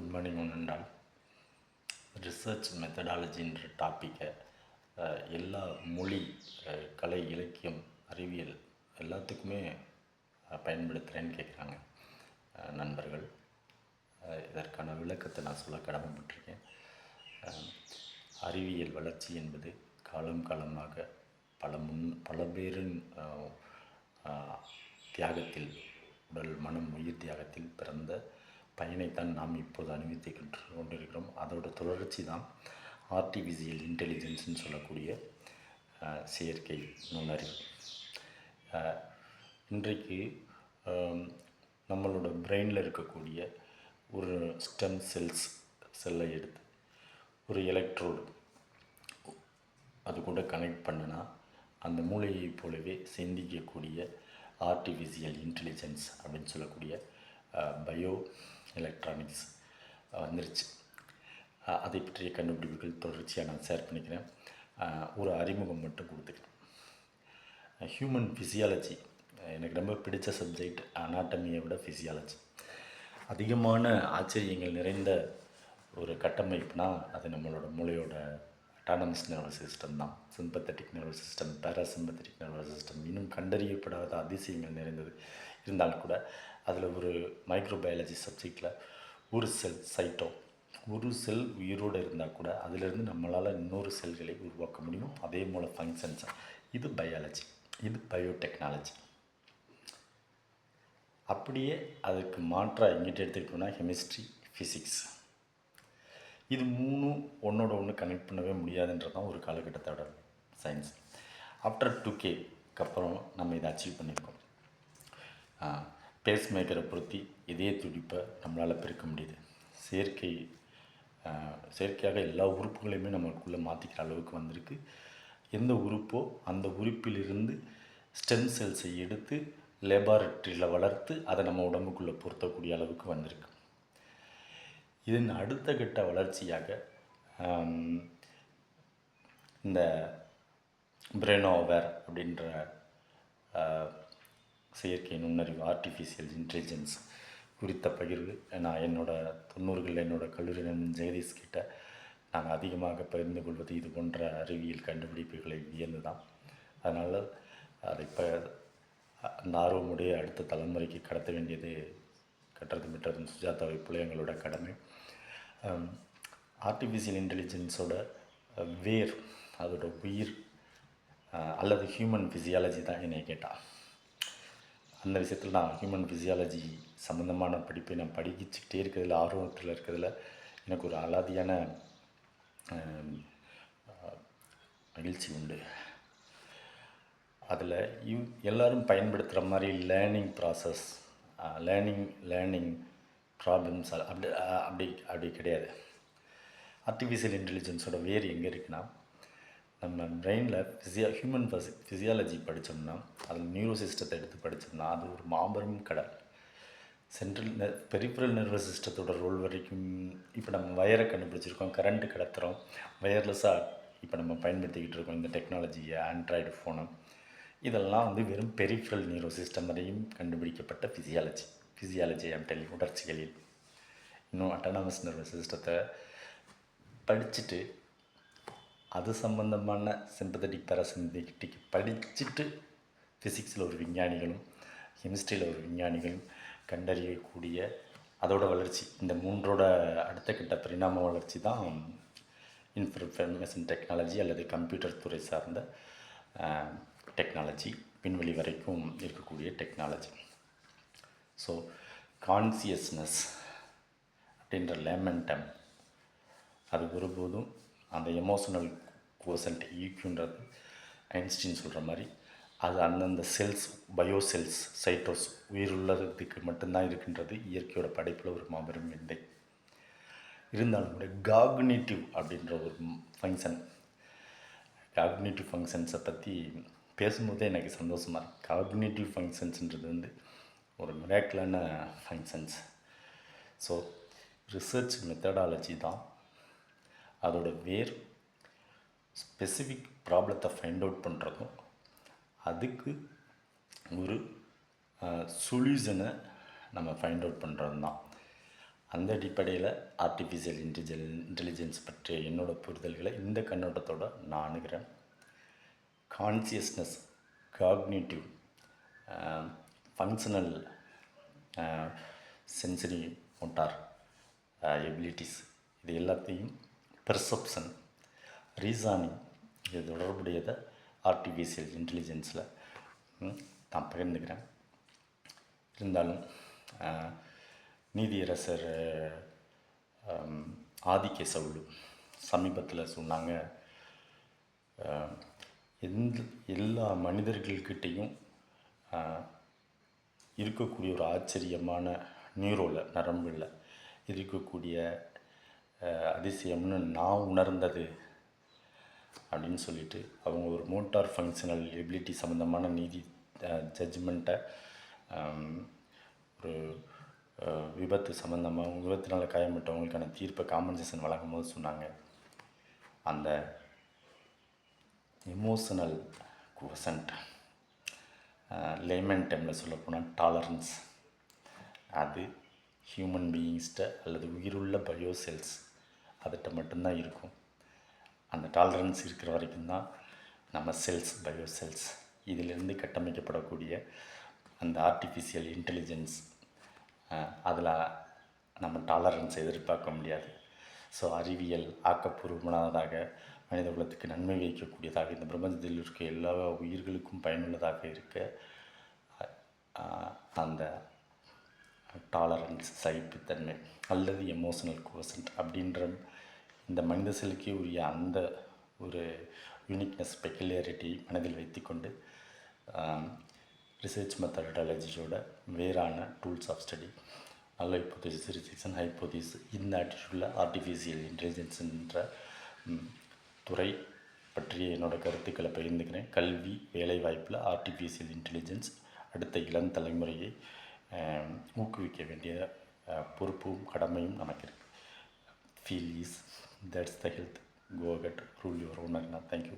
Good morning ஒன்று research மெத்தடாலஜின்ற டாப்பிக்கை எல்லா மொழி கலை இலக்கியம் அறிவியல் எல்லாத்துக்குமே பயன்படுத்துகிறேன்னு கேட்குறாங்க நண்பர்கள். இதற்கான விளக்கத்தை நான் சொல்ல கடமைப்பட்டிருக்கேன். அறிவியல் வளர்ச்சி என்பது காலம் காலமாக பல முன் பல பேரின் தியாகத்தில் உடல் மனம் உயிர் தியாகத்தில் பிறந்த பயனைத்தான் நாம் இப்போது அனுபவித்துக்கிட்டு கொண்டிருக்கிறோம். அதோட தொடர்ச்சி தான் ஆர்டிஃபிஷியல் இன்டெலிஜென்ஸ்னு சொல்லக்கூடிய செயற்கை நுண்ணறிவு. இன்றைக்கு நம்மளோட பிரெயினில் இருக்கக்கூடிய ஒரு ஸ்டெம் செல்ஸ் செல்லை எடுத்து ஒரு எலக்ட்ரோடு அது கூட கனெக்ட் பண்ணினா அந்த மூளையைப் போலவே சிந்திக்கக்கூடிய ஆர்டிஃபிஷியல் இன்டெலிஜென்ஸ் அப்படின்னு சொல்லக்கூடிய பயோ எலக்ட்ரானிக்ஸ் வந்துருச்சு. அதை பற்றிய கண்டுபிடிப்புகள் தொடர்ச்சியாக நான் ஷேர் பண்ணிக்கிறேன். ஒரு அறிமுகம் மட்டும் கொடுத்துக்கிறேன். ஹியூமன் ஃபிசியாலஜி எனக்கு ரொம்ப பிடிச்ச சப்ஜெக்ட் அனாட்டமியை விட ஃபிசியாலஜி அதிகமான ஆச்சரியங்கள் நிறைந்த ஒரு கட்டமைப்புனா அது நம்மளோட மூளையோட அட்டானமஸ் நர்வஸ் சிஸ்டம் தான். Sympathetic nervous system parasympathetic nervous system இன்னும் கண்டறியப்படாத அதிசயங்கள் நிறைந்தது. இருந்தாலும் கூட அதில் ஒரு மைக்ரோபயாலஜி சப்ஜெக்டில் ஒரு செல் சைட்டோ ஒரு செல் உயிரோடு இருந்தால் கூட அதிலிருந்து நம்மளால் இன்னொரு செல்களை உருவாக்க முடியும். அதே போல் ஃபங்க்ஷன்ஸ் இது பயாலஜி இது பயோடெக்னாலஜி அப்படியே அதுக்கு மாற்றாக எங்கிட்ட எடுத்துக்கிட்டோம்னா கெமிஸ்ட்ரி ஃபிசிக்ஸ் இது மூணும் ஒன்றோட ஒன்று கனெக்ட் பண்ணவே முடியாதுன்றது தான் ஒரு காலகட்டத்தோட சயின்ஸ் ஆஃப்டர் டூ கேக்கு அப்புறம் நம்ம இதை அச்சீவ் பண்ணியிருக்கோம். பேஸ் மேக்கரை பொருத்தி இதய துடிப்பை நம்மளால் பெருக்க முடியுது. செயற்கை செயற்கையாக எல்லா உறுப்புகளையுமே நம்மளுக்குள்ளே மாற்றிக்கிற அளவுக்கு வந்திருக்கு. எந்த உறுப்போ அந்த உறுப்பிலிருந்து ஸ்டெம் செல்ஸை எடுத்து லேபார்ட்டரியில் வளர்த்து அதை நம்ம உடம்புக்குள்ளே பொருத்தக்கூடிய அளவுக்கு வந்திருக்கு. இதன் அடுத்த கட்ட வளர்ச்சியாக இந்த பிரெனோவர் அப்படின்ற செயற்கை நுண்ணறிவு ஆர்டிஃபிஷியல் இன்டெலிஜென்ஸ் குறித்த பகிர்வு. நான் என்னோட தொண்ணூறுகளில் என்னோட கல்லூரி நண்பன் ஜெகதீஷ் கிட்ட நாங்கள் அதிகமாக பகிர்ந்து கொள்வது இது போன்ற அறிவியல் கண்டுபிடிப்புகளை வியந்து தான். அதனால் அதை இப்போ அந்த ஆர்வமுடைய அடுத்த தலைமுறைக்கு கடத்த வேண்டியது கட்டுறது மிட்டதும் சுஜாதாவை போல எங்களோட கடமை. ஆர்டிஃபிஷியல் இன்டெலிஜென்ஸோட வேர் அதோட உயிர் அல்லது ஹியூமன் ஃபிசியாலஜி தான் என்னை கேட்டால் அந்த விஷயத்தில் நான் ஹியூமன் ஃபிசியாலஜி சம்மந்தமான படிப்பை நான் படிச்சுக்கிட்டே இருக்கிறதுல ஆர்வத்தில் இருக்கிறதுல எனக்கு ஒரு அலாதியான மகிழ்ச்சி உண்டு. அதில் இவ் எல்லோரும் பயன்படுத்துகிற மாதிரி learning process learning learning problems அப்படி அப்படி அப்படி கிடையாது. ஆர்டிஃபிஷியல் இன்டெலிஜென்ஸோட வேர் எங்கே இருக்குன்னா நம்ம பிரெயினில் ஃபிசியா ஹியூமன் ஃபசி ஃபிசியாலஜி படித்தோம்னா அதில் நியூரோ சிஸ்டத்தை எடுத்து படித்தோம்னா அது ஒரு மாபெரும் கடல். சென்ட்ரல் நெ பெரிஃபரல் நர்வஸ் சிஸ்டத்தோட ரோல் வரைக்கும் இப்போ நம்ம வயரை கண்டுபிடிச்சிருக்கோம் கரண்ட்டு கடத்துகிறோம் வயர்லெஸ்ஸாக இப்போ நம்ம பயன்படுத்திக்கிட்டு இருக்கோம் இந்த டெக்னாலஜியை ஆண்ட்ராய்டு ஃபோனு இதெல்லாம் வந்து வெறும் பெரிஃபரல் நியூரோ சிஸ்டம் வரையும் கண்டுபிடிக்கப்பட்ட ஃபிசியாலஜி ஃபிசியாலஜி அம்டெல்லி உணர்ச்சிகளில். இன்னும் அட்டானமஸ் நர்வஸ் சிஸ்டத்தை படிச்சுட்டு அது சம்பந்தமான சிம்பத்தட்டிக் பேராசிம்பத்தட்டிக் படிச்சுட்டு ஃபிசிக்ஸில் ஒரு விஞ்ஞானிகளும் கெமிஸ்ட்ரியில் ஒரு விஞ்ஞானிகளும் கண்டறியக்கூடிய அதோட வளர்ச்சி இந்த மூன்றோட அடுத்த கட்ட பரிணாம வளர்ச்சி தான் இன்ஃபர்மேஷன் டெக்னாலஜி அல்லது கம்ப்யூட்டர் துறை சார்ந்த டெக்னாலஜி விண்வெளி வரைக்கும் இருக்கக்கூடிய டெக்னாலஜி ஸோ கான்சியஸ்னஸ் அப்படின்ற லேமெண்டம் அது ஒருபோதும் அந்த எமோஷனல் கோசன்ட் ஈக்யூன்றது ஐன்ஸ்டீன் சொல்கிற மாதிரி. அது அந்தந்த செல்ஸ் பயோ செல்ஸ் சைட்டோஸ் உயிருள்ளதுக்கு மட்டும்தான் இருக்கின்றது. இயற்கையோட படைப்பில் ஒரு மாபெரும் விந்தை. இருந்தாலும் கூட காக்னேட்டிவ் அப்படின்ற ஒரு ஃபங்க்ஷன் காக்னேட்டிவ் ஃபங்க்ஷன்ஸை பற்றி பேசும்போதே எனக்கு சந்தோஷமாக இருக்குது காக்னேட்டிவ் ஃபங்க்ஷன்ஸுன்றது வந்து ஒரு மிராக்கிளான ஃபங்க்ஷன்ஸ் ஸோ ரிசர்ச் மெத்தடாலஜி தான். அதோட வேர் ஸ்பெசிஃபிக் ப்ராப்ளத்தை ஃபைண்ட் அவுட் பண்ணுறதும் அதுக்கு ஒரு சொல்யூஷனை நம்ம ஃபைண்ட் அவுட் பண்ணுறது தான் அந்த அடிப்படையில் ஆர்டிஃபிஷியல் இன்டெலிஜென் இன்டெலிஜென்ஸ் பற்றிய என்னோட புரிதல்களை இந்த கண்ணோட்டத்தோடு நான் அணுகிறேன். Consciousness cognitive functional sensory motor abilities இது எல்லாத்தையும் பெர்செப்ஷன். ரீசானிங் இது தொடர்புடையதை ஆர்டிஃபிஷியல் இன்டெலிஜென்ஸில் நான் பகிர்ந்துக்கிறேன். இருந்தாலும் நீதியரசர் ஆதிக்க சவுலு சமீபத்தில் சொன்னாங்க. எந்த எல்லா மனிதர்கள்கிட்டையும் இருக்கக்கூடிய ஒரு ஆச்சரியமான நியூரோவில் நரம்பில் இருக்கக்கூடிய அதிசயம்னு நான் உணர்ந்தது அப்படின்னு சொல்லிட்டு அவங்க ஒரு மோட்டார் ஃபங்க்ஷனல் எபிலிட்டி சம்மந்தமான நீதி ஜட்ஜ்மெண்ட்டை ஒரு விபத்து சம்மந்தமாக விபத்தினால் காயப்பட்டவங்களுக்கான தீர்ப்பை காம்பன்சேஷன் வழங்கும் போது சொன்னாங்க. அந்த எமோஷனல் குவசன்ட் லேமன் டைமில் சொல்லப்போனால் டாலரன்ஸ் அது ஹியூமன் பீயிங்ஸ்கிட்ட அல்லது உயிருள்ள பயோசெல்ஸ் அதுகிட்ட மட்டும்தான் இருக்கும். அந்த டாலரன்ஸ் இருக்கிற வரைக்கும் தான் நம்ம செல்ஸ் பயோ செல்ஸ் இதிலிருந்து கட்டமைக்கப்படக்கூடிய அந்த ஆர்டிஃபிஷியல் இன்டெலிஜென்ஸ் அதில் நம்ம டாலரன்ஸ் எதிர்பார்க்க முடியாது. ஸோ அறிவியல் ஆக்கப்பூர்வமானதாக மனித குலத்துக்கு நன்மை வைக்கக்கூடியதாக இந்த பிரபஞ்சத்தில் இருக்க எல்லா உயிர்களுக்கும் பயனுள்ளதாக இருக்க அந்த டாலரன்ஸ் சகிப்புத்தன்மை அல்லது எமோஷனல் கோசன்ட் அப்படின்ற இந்த மனித செலுக்கே உரிய அந்த ஒரு யூனிக்னஸ் பெக்குலியாரிட்டி மனதில் வைத்துக்கொண்டு ரிசர்ச் மெத்தடாலஜியோட வேறான டூல்ஸ் ஆஃப் ஸ்டடி நல்ல ஹைப்போதிஸ் ரிசெக்ஷன் ஹைப்போதிஸ் இந்த ஆட்டிடியூடில் ஆர்டிஃபிஷியல் இன்டெலிஜென்ஸ்ன்ற துறை பற்றிய என்னோட கருத்துக்களை பகிர்ந்துக்கிறேன். கல்வி வேலைவாய்ப்பில் ஆர்டிஃபிஷியல் இன்டெலிஜென்ஸ் அடுத்த இளம் தலைமுறையை ஊக்குவிக்க வேண்டிய பொறுப்பும் கடமையும் நமக்கு இருக்குது feel is that's the health go cut rule your owner thank you